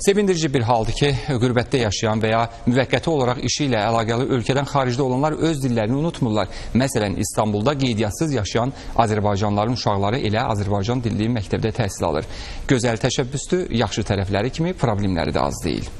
Sevindirici bir haldır ki, qürbətdə yaşayan və ya müvəqqəti olaraq işi ilə əlaqəli ölkədən xaricdə olanlar öz dillərini unutmurlar. Məsələn, İstanbulda qeydiyyatsız yaşayan Azərbaycanlıların uşaqları elə Azərbaycan dilli məktəbdə təhsil alır. Gözəl təşəbbüsdür, yaxşı tərəfləri kimi problemləri də az deyil.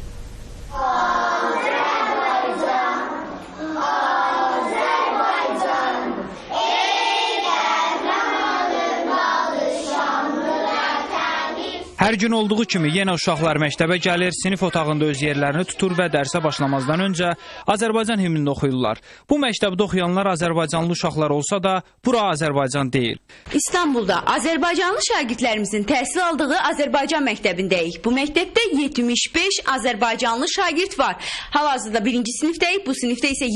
Hər gün olduğu kimi yenə uşaqlar məktəbə gəlir, sinif otağında öz yerlərini tutur və dərsə başlamazdan öncə Azərbaycan himnini oxuyurlar. Bu məktəbdə oxuyanlar Azərbaycanlı uşaqlar olsa da, bura Azərbaycan deyil. İstanbulda Azərbaycanlı şagirdlərimizin təhsil aldığı Azərbaycan məktəbindəyik. Bu məktəbdə 75 Azərbaycanlı şagird var. Hal-hazırda 1-ci sinifdəyik. Bu sinifdə isə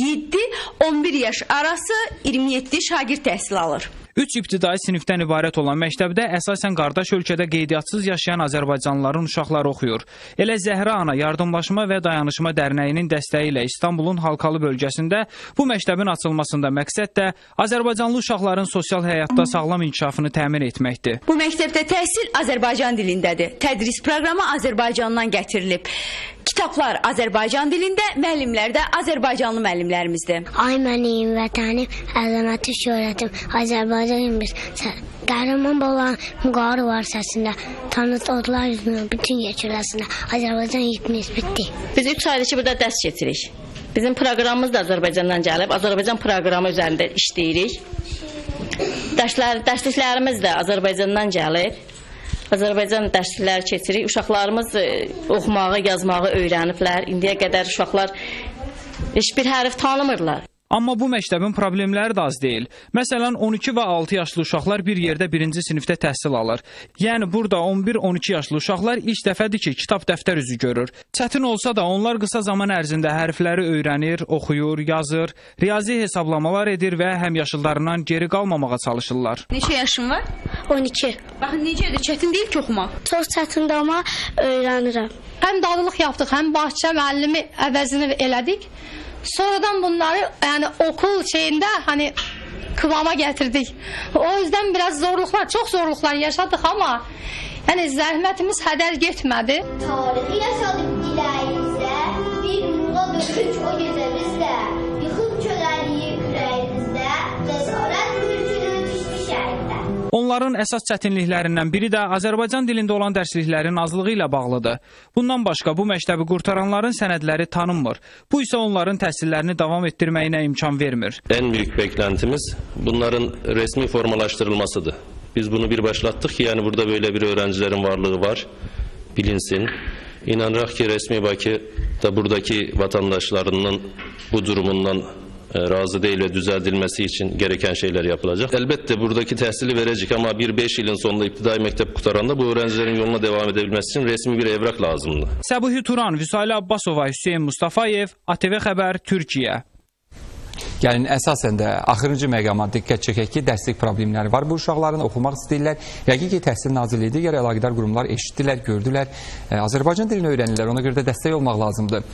7-11 yaş arası 27 şagird təhsil alır. 3 ibtidai sinifdən ibarət olan məktəbdə əsasən qardaş ölkədə qeydiyyatçız yaşayan azərbaycanlıların uşaqları oxuyur. Elə Zəhra ana Yardımlaşma və Dayanışma Dərnəyinin dəstəyi ilə İstanbulun Halkalı bölgəsində bu məktəbin açılmasında məqsəd də azərbaycanlı uşaqların sosial həyatda sağlam inkişafını təmin etməkdir. Bu məktəbdə təhsil Azərbaycan dilindədir. Tədris proqramı Azərbaycandan gətirilib. Kitablar Azərbaycan dilində, müəllimlər də Azərbaycanlı müəllimlərimizdir. Ay mənim vətənim, əzəməti şöhrətim, Azərbaycanımız. Qəhrəman babaların müqarı var səsində, tanıt odlar yüzünü bütün geçirəsində. Azərbaycan yıkmış bitdi. Biz 3 aydır ki, burada dərs keçirik. Bizim proqramımız da Azərbaycandan gəlib. Azərbaycan proqramı üzərində işləyirik. Dərslər, dərsliklərimiz də Azərbaycandan gəlib. Azərbaycan dərslikləri keçirik. Uşaqlarımız e, oxumağı, yazmağı öyrəniblər. İndiyə qədər uşaqlar heç bir hərf tanımırlar. Amma bu məktəbin problemləri də az deyil. Məsələn, 12 və 6 yaşlı uşaqlar bir yerdə 1-ci sinifdə təhsil alır. Yəni burada 11-12 yaşlı uşaqlar ilk dəfədir ki, kitab dəftər üzü görür. Çətin olsa da onlar qısa zaman ərzində hərfləri öyrənir, oxuyur, yazır, riyazi hesablamalar edir və həmyaşıllarından geri qalmamağa çalışırlar. Neçə yaşın var? 12. Baxın necədir? Çətin deyil ki oxumaq. Çox çətindir amma öyrənirəm. Həm dadılıq yapdıq, həm bağça müəllimi əvəzini elədik. Sonradan bunları yəni okul şeyində hani kıvama getirdik. O yüzden biraz zorluklar, çok zorluklar yaşadık ama yani zəhmətimiz hədər getmədi. Tarixi yaşadık diləyimizdə, bir nurla dönmüş o gecə Onların əsas çətinliklərindən biri də Azərbaycan dilində olan dərsliklərin azlığı ilə bağlıdır. Bundan başqa bu məktəbi qurtaranların sənədləri tanınmır. Bu isə onların təhsillərini davam etdirməyinə imkan vermir. En büyük beklentimiz bunların resmi formalaştırılmasıdır. Biz bunu bir başlattık ki yani burada böyle bir öğrencilerin varlığı var, bilinsin. İnanıraq ki resmi Bakı da buradaki vatandaşlarının bu durumundan razı değil ve düzeltilmesi için gereken şeyler yapılacak. Elbette buradaki tahsili verecek ama bir 5 yılın sonunda iptidai mektep kurtaranda bu öğrencilerin yoluna devam edebilmesi için resmi bir evrak lazımdı. Səbuhi Turan, Vüsali Abbasova, Hüseyn Mustafayev, ATV Xəbər, Türkiyə. Gəlin əsasən də axırıncı məqama diqqət çəkək ki, dərslik problemləri var bu uşaqların, oxumaq istəyirlər. Yəqin ki, Təhsil Nazirliyi digər əlaqədar qurumlar eşitdilər, gördülər. Ə, Azərbaycan dilini öyrənirlər, ona görə də dəstək olmaq lazımdır.